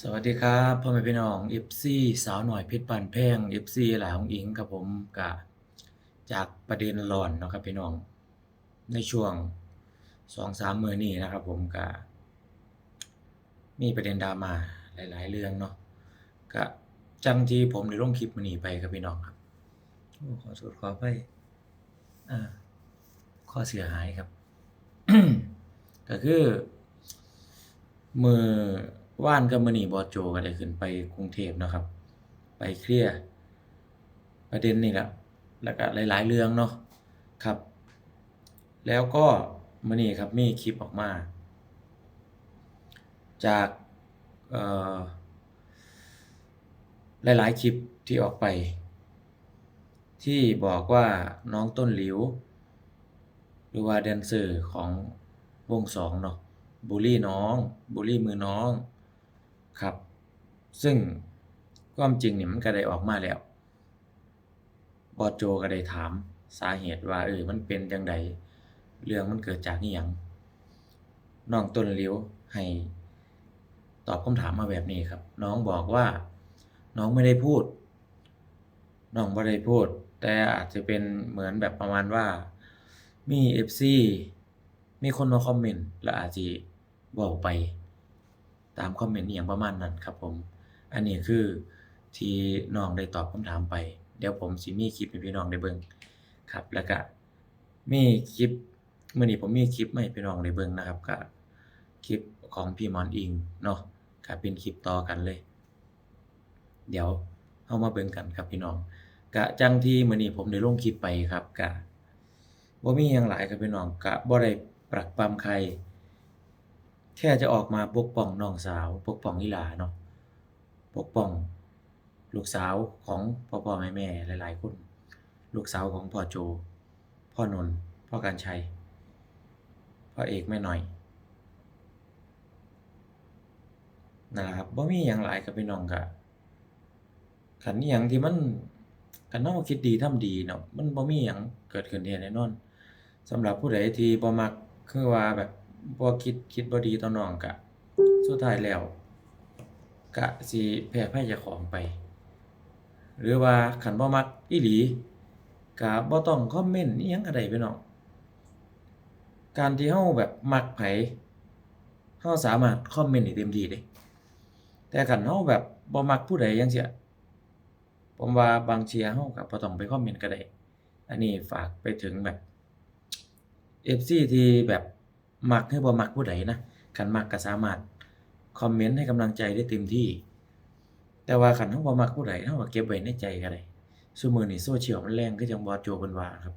สวัสดีครับพ่อแม่พี่น้อง FC สาวหน่อยเพชรปานแพง FC หลายของอิงครับผมกะจากประเด็นร้อนเนาะครับพี่น้อง ในช่วง2-3มื้อนี้นะครับผมกะมีประเด็นดราม่าหลาย ๆ เรื่องเนาะกะจังที่ผมได้ลงคลิปมื้อนี้ไปครับพี่น้องครับอขอโทษขออภัยอ่าข้อเสียหายครับ ก็คือมือ ว่านกับมื้อนีบอโจก็ได้ขึ้นไปกรุงเทพนะครับ ไปเคลียร์ประเด็นนี่แหละแล้วก็หลายๆเรื่องเนาะครับ แล้วก็มื้อนีครับมีคลิปออกมา จากหลายๆคลิปที่ออกไป ที่บอกว่าน้องต้นหลิว หรือว่าแดนเซอร์ของวง2เนาะบุลลีน้องบุลลีมือน้อง ครับ ซึ่งความจริงเนี่ยมันก็ได้ออกมาแล้วบอโจก็ได้ถามสาเหตุว่าเออมันเป็นจั่งใดเรื่องมันเกิดจากอิหยังน้องต้นหลิวให้ตอบคำถามมาแบบนี้ครับ น้องบอกว่า น้องไม่ได้พูด น้องบ่ได้พูด แต่อาจจะเป็นเหมือนแบบประมาณว่า มี FC มีคนมาคอมเมนต์แล้วอาจสิเว้าไป ตามคอมเมนต์อิหยังประมาณนั้นครับผม อันนี้คือที่น้องได้ตอบคำถามไป เดี๋ยวผมสิมีคลิปให้พี่น้องได้เบิ่งครับ แล้วก็มีคลิปเมื้อนี้ผมมีคลิปมาให้พี่น้องได้เบิ่งนะครับก็คลิปของพี่มอนอิงเนาะก็เป็นคลิปต่อกันเลย เดี๋ยวเฮามาเบิ่งกันครับพี่น้องก็จังที่มื้อนี้ผมได้ลงคลิปไปครับก็บ่มีหยังหลายครับพี่น้องก็บ่ได้ปรักปรำใคร แค่จะออกมาปกป้องน้องสาว ปกป้องอีหลาเนาะปกป้อง ลูกสาวของพ่อๆแม่ๆหลาย ๆ คน ลูกสาวของพ่อโจ พ่อนนท์พ่อกรรชัย พ่อเอกแม่หน่อยนั่นล่ะครับบ่มีหยังหลายครับพี่น้องก็คันอิหยังที่มันคันเฮาคิดดีทำดีเนาะมันบ่มีหยังเกิดขึ้นแท้แน่นอนสำหรับผู้ใดที่บ่มักคือว่าแบบ บ่คิดคิดบ่ดีต่อน้องก็สุดท้ายแล้วก็สิแพ้ภัยเจ้าของไป หรือว่าคันบ่มักอีหลีก็บ่ต้องคอมเมนต์อิหยังก็ได้พี่น้องการที่เฮาแบบมักไผเฮาสามารถคอมเมนต์ได้เต็มที่เดะแต่คันเฮาแบบบ่มักผู้ใดจังซี้ผมว่าบางเที่ยเฮาก็บ่ต้องไปคอมเมนต์ก็ได้อันนี้ฝากไปถึงแบบ FC ที่แบบ มักใหรือบ่มักผู้ใดนะคันมักก็สามารถคอมเมนต์ให้กำลังใจได้เต็มที่ แต่ว่าคันเฮาบ่มักผู้ใดเฮาก็เก็บไว้ในใจก็ได้ซุมื้อนี้ Social มันแรงคือจั่งบอสโจเพิ่นว่าครับ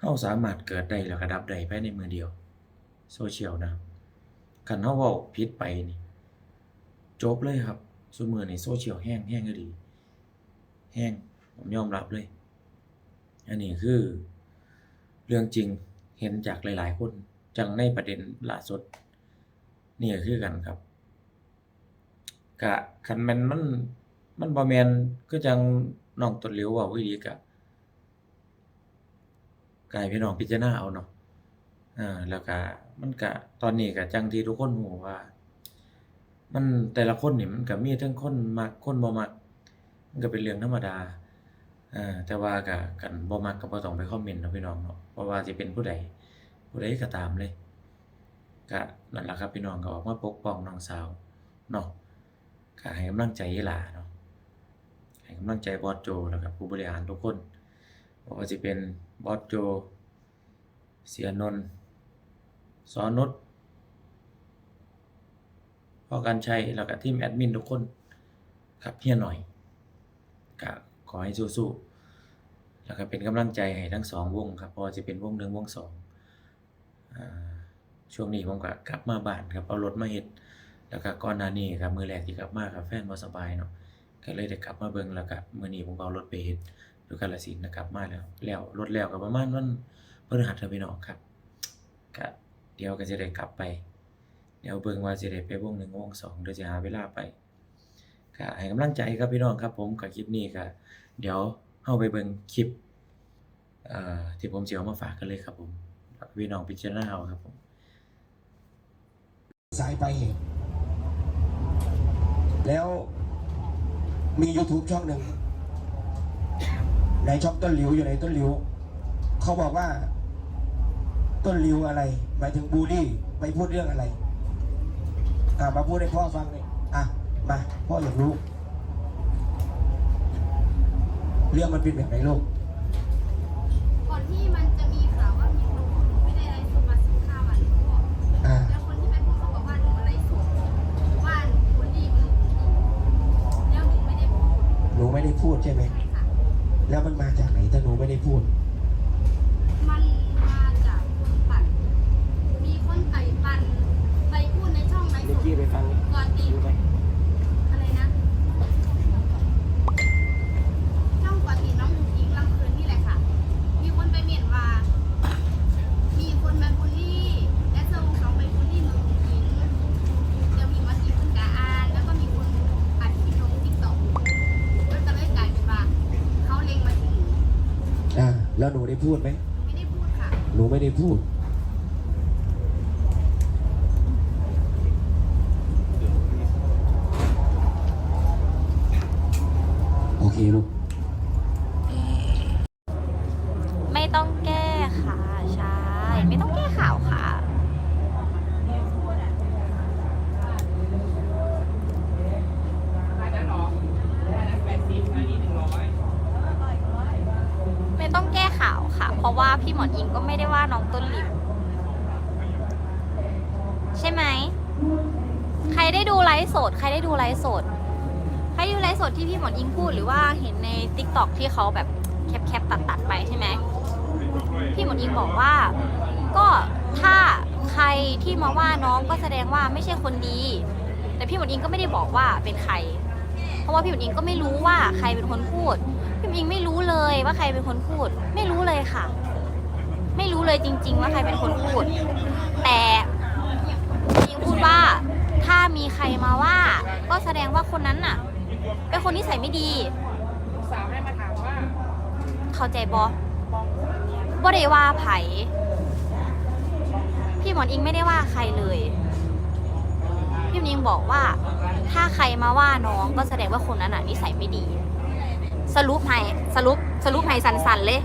เฮาสามารถเกิดได้แล้วก็ดับได้ภายในมือเดียว Social นะคันเฮาเว้าผิดไปนี่จบเลยครับซุมื้อนี้ Social แรงแรงอีหลีแรงผมยอมรับเลย อันนี้คือเรื่องจริง เห็นจากหลาย ๆ คนจังในประเด็นล่าสุดนี่ก็คือกันครับก็คันแมนมันมันบ่แมนคือจั่งน้องต้นหลิวว้าอีหลีก็ก็ให้พี่น้องพิจารณาเอาเนาะเออแล้วก็มันก็ตอนนี้ก็จั่งที่ทุกคนรู้ว่า มันแต่ละคนนี่มันก็มีเทิงคนมักคนบ่มักมันก็เป็นเรื่องธรรมดา เออแต่ว่าก็คันบ่มักก็บ่ต้องไปคอมเมนต์นะพี่น้องเนาะบ่ว่าสิเป็นผู้ใดผู้ใดก็ตามเลยก็นั่นล่ะครับพี่น้องก็ออกมาปกป้องน้องสาวเนาะก็ให้กำลังใจอีหลาเนาะให้กำลังใจบอสโจแล้วก็ผู้บริหารทุกคนบ่ว่าสิเป็นบอสโจ เสียนนท์สอนุชพ่อกรรชัยแล้วก็ทีมแอดมินทุกคนครับเฮียหน่อยก็ขอให้สู้ๆ แล้วก็เป็นกำลังใจให้ทั้ง2วงครับบ่ว่าสิเป็นวง1วง2อ่าช่วงนี้ผมก็กลับมาบ้านครับเอารถมาเฮ็ดแล้วก็ก่อนหน้านี้ครับมือแรกที่กลับมาครับแฟนบ่สบายเนาะก็เลยได้กลับมาเบิ่งแล้วก็มือนี้ผมก็เอารถไปเฮ็ดอยู่กาฬสินนะกลับมาแล้วแล้วรถแล้วก็ประมาณวันพฤหัสครับพี่น้องครับก็เดี๋ยวก็สิได้กลับไป เดี๋ยวเบิ่งว่าสิได้ไปวง1วง2เดี๋ยวสิหาเวลาไปก็ให้กำลังใจครับพี่น้องครับผมก็คลิปนี้ก็เดี๋ยว เราไปเบิ่งคลิปที่ผมเสิเอามาฝากกันเลยครับผมพี่น้องพิจารณาเอาครับผมสายไปเหตุแล้วมี YouTube ช่องหนึ่งในช่องต้นหลิวอยู่ในต้นหลิว เขาบอกว่า ต้นหลิวอะไร หมายถึงบูลลี่ไปพูดเรื่องอะไร อ่ามาพูดให้พ่อฟังเลยอะ มา พ่ออยากรู้ เรื่องมันเป็นแบบไหนลูกก่อนที่มันจะมีข่าวว่ามีคนบอกหนูไม่ได้ไลฟ์สดมาสิบห้าวันเขาบอกอ่า แล้วคนที่ไปพูดเขาบอกว่าหนูไลฟ์สดว่าหนูคนดีมันแล้วหนูไม่ได้พูดหนูไม่ได้พูดใช่ไหม ใช่ค่ะ แล้วมันมาจากไหนถ้าหนูไม่ได้พูด มันมาจากคนปั่นมีคนไต่ปั่นไปพูดในช่องไลฟ์สนิกดกี้ไปฟังก่อนติด รู้ไหม อะไรนะ ช่องก่อนติดน้องหนูอิงลำคืนนี่แหละค่ะ มีคนไปเมียนว่า มีคนมาบูลลี่ และเซอร์วงสองไปบูลลี่เมืองหญิงเดี๋ยวมีมาสีคุณกาอานแล้วก็มีคนอัดคลิปลงติ๊กต็อกก็จะเลยกลายเป็นว่าเขาเล็งมาถึงหนู อ่า แล้วหนูได้ พูดไหมไม่ได้พูดค่ะ หนูไม่ได้พูด โอเคลูก ไม่ต้องแก้ค่ะ ใช่ ไม่ต้องแก้ข่าวค่ะ ไม่ต้องแก้ข่า วค่ะเพราะว่าพี่หมอนอิงก็ไม่ได้ว่าน้องต้นหลิวใช่ไหม ใครได้ดูไลฟ์สด ใครได้ดูไลฟ์สด ใครดูไลฟ์สดที่พี่หมอนอิงพูดหรือว่าเห็นใน t ิ k t o k ที่เขาแบบแคปๆตัดๆไปใช่ไหมพี่หมอนอิงบอกว่า ก็ถ้าใครที่มาว่าน้องก็แสดงว่าไม่ใช่คนดี แต่พี่หมอนอิงก็ไม่ได้บอกว่าเป็นใคร เพราะว่าพี่หมอนอิงก็ไม่รู้ว่าใครเป็นคนพูด พี่หมอนอิงไม่รู้เลยว่าใครเป็นคนพูด ไม่รู้เลยค่ะ เลยจริง ๆ ว่าใครเป็นคนพูด แต่พี่นิงพูดว่าถ้ามีใครมาว่า ก็แสดงว่าคนนั้นน่ะ เป็นคนนิสัยไม่ดีสาวได้มาถามว่าเข้าใจบอบ่ได้ว่าไผพี่หมอนอิงไม่ได้ว่าใครเลย พี่หมอนอิงบอกว่า ถ้าใครมาว่าน้องก็แสดงว่าคนนั้นน่ะนิสัยไม่ดี สรุปให้สรุปสรุปให้สันๆเลย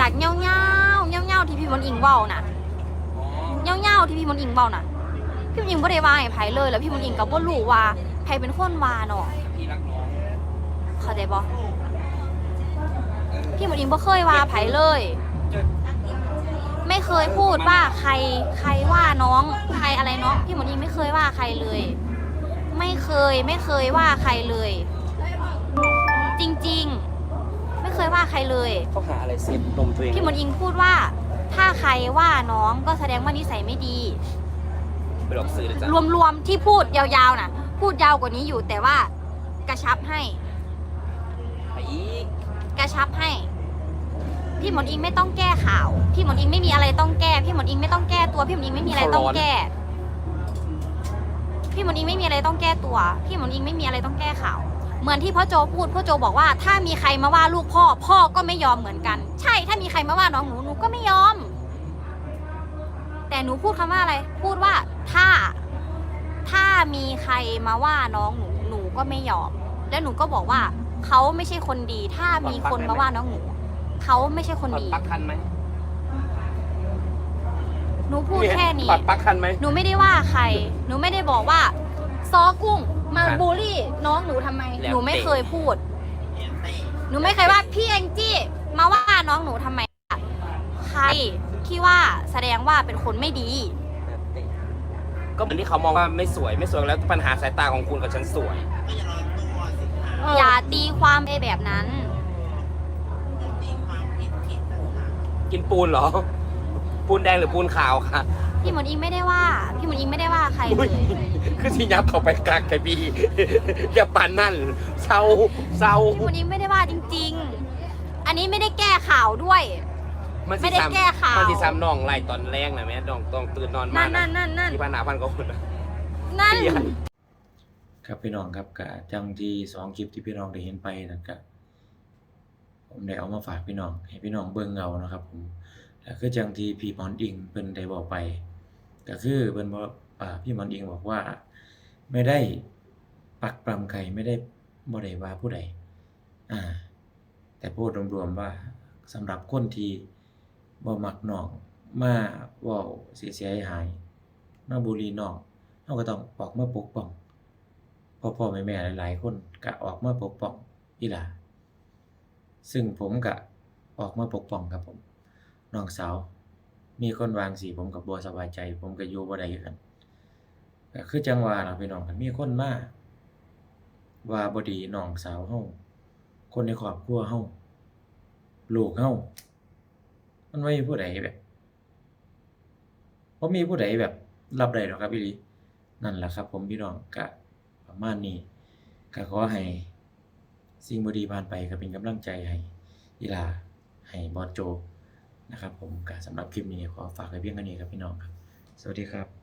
จากเงี้ยวเงี้ยวเงี้ยวเงี้ยวๆที่พี่หมอนอิงเว้าน่ะเงี้ยวเงี้ยวๆที่พี่หมอนอิงเว้าน่ะ พี่หมอนอิงบ่ได้ว่าให้ไผเลย แล้วพี่หมอนอิงก็บ่รู้ว่าไผเป็นคนว่าเนาะพี่รักน้องเข้าใจบ่พี่หมอนอิงบ่เคยว่าไผเลย ไม่เคยพูดว่าใครใครว่าน้องใครอะไรน้องพี่หมอนอิงไม่เคยว่าใครเลย ไม่เคยไม่เคยว่าใครเลย จริงๆไม่เค ยว่าใครเลย เขาหาอะไรเซ็ตนมตัวเองพี่หมอนอิงพูดว่า ถ้าใครว่าน้องก็แสดงว่านิสัยไม่ดี ไปหลอกซื้อเลยจ้ะรวมๆที่พูดยาวๆน่ะ พูดยาวกว่านี้อยู่แต่ว่ากระชับให้ ไปอีกกระชับให้ พี่หมอนอิงไม่ต้องแก้ข่าว พี่หมอนอิงไม่มีอะไรต้องแก้ พี่หมอนอิงไม่ต้องแก้ตัวพี่หมอนอิงไม่มีอะไรต้องแก้ พี่หมอนอิงไม่มีอะไรต้องแก้ตัว พี่หมอนอิงไม่มีอะไรต้องแก้ข่าว เหมือนที่พ่อโจพูดพ่อโจบอกว่า ถ้ามีใครมาว่าลูกพ่อ พ่อก็ไม่ยอมเหมือนกัน ใช่ถ้ามีใครมาว่าน้องหนูหนูก็ไม่ยอม แต่หนูพูดคำว่าอะไร พูดว่าถ้าถ้ามีใครมาว่าน้องหนูหนูก็ไม่ยอม แล้วหนูก็บอกว่าเขาไม่ใช่คนดี ถ้ามีคนมาว่าน้องหนูเขาไม่ใช่คนปัดดีปักทันไหมหนูพูดแค่นี้ปัดปักทันไหมหนูไม่ได้ว่าใคร หนูไม่ได้บอกว่า ซอกุ้ง มาครับบูลลี่น้องหนูทำไม แล้วหนูไม่แต่เคยพูด หนูไม่เคยว่าพี่แองจี้มาว่าน้องหนูทำไมใครที่ว่าแสดงว่าเป็นคนไม่ดี ก็เหมือนที่เขามองว่าไม่สวยไม่สวยแล้วปัญหาสายตาของคุณกับฉันสวย อย่าตีความไปแบบนั้น กินปูนเหรอ ปูนแดงหรือปูนขาวคะพี่หมอนอิงไม่ได้ว่า พี่หมอนอิงไม่ได้ว่าใครอุ๊เลยย คือที่ยับเข้าไปกักไก่บีอย่าปั่นนั่นเศร้าเศร้าพี่หมอนอิงไม่ได้ว่าจริง ๆ อันนี้ไม่ได้แก้ข่าวด้วย มันไม่ได้แก้ข่าวมันสิซ้ำน้องไล่ตอนแรกนะแม่น้องต้องตื่นนอนมานั่นนั่นนั่นนั่น ที่พันหาพันกว่าคนนะ นั่นเหี้ยครับพี่น้องครับกะจังที่สองคลิปที่พี่น้องได้เห็นไปนะครับผมได้เอามาฝากพี่น้อง ให้พี่น้องเบิ่งเอานะครับผมแล้วคือจังที่พี่หมอนอิงเพิ่นได้บอกไป ก็คือเพิ่นบอกอ่า พี่มอนอิงบอกว่า ไม่ได้ปักปรำใครไม่ได้บ่ได้ว่าผู้ใดอ่าแต่พูดรวมๆว่าสำหรับคนที่บ่มักนองมาว้าเสียหายๆมาบุลีนองเฮาก็ต้องออกมาปกป้องพ่อๆแม่ๆหลายๆ คนก็ออกมาปกป้องอีหลาซึ่งผมก็ออกมาปกป้องครับผมน้องสาว มีคนวางสีผมก็บ่สบายใจ ผมก็อยู่บ่ได้กัน ก็คือจังว่าล่ะพี่น้องคันมีคนมาว่าบดีน้องสาวเฮาคนในครอบครัวเฮาลูกเฮามันบ่มีผู้ใดแบบบ่มีผู้ใดแบบ รับได้หรอกครับอีหลีนั่นแหละครับ ผมพี่น้องก็ประมาณนี้ก็ขอให้สิ่งบดีผ่านไปก็เป็นกำลังใจให้อีลาให้บอสโจนะครับ ผมก็สำหรับคลิปนี้ขอฝากไว้เพียงเท่านี้ครับพี่น้องครับ สวัสดีครับ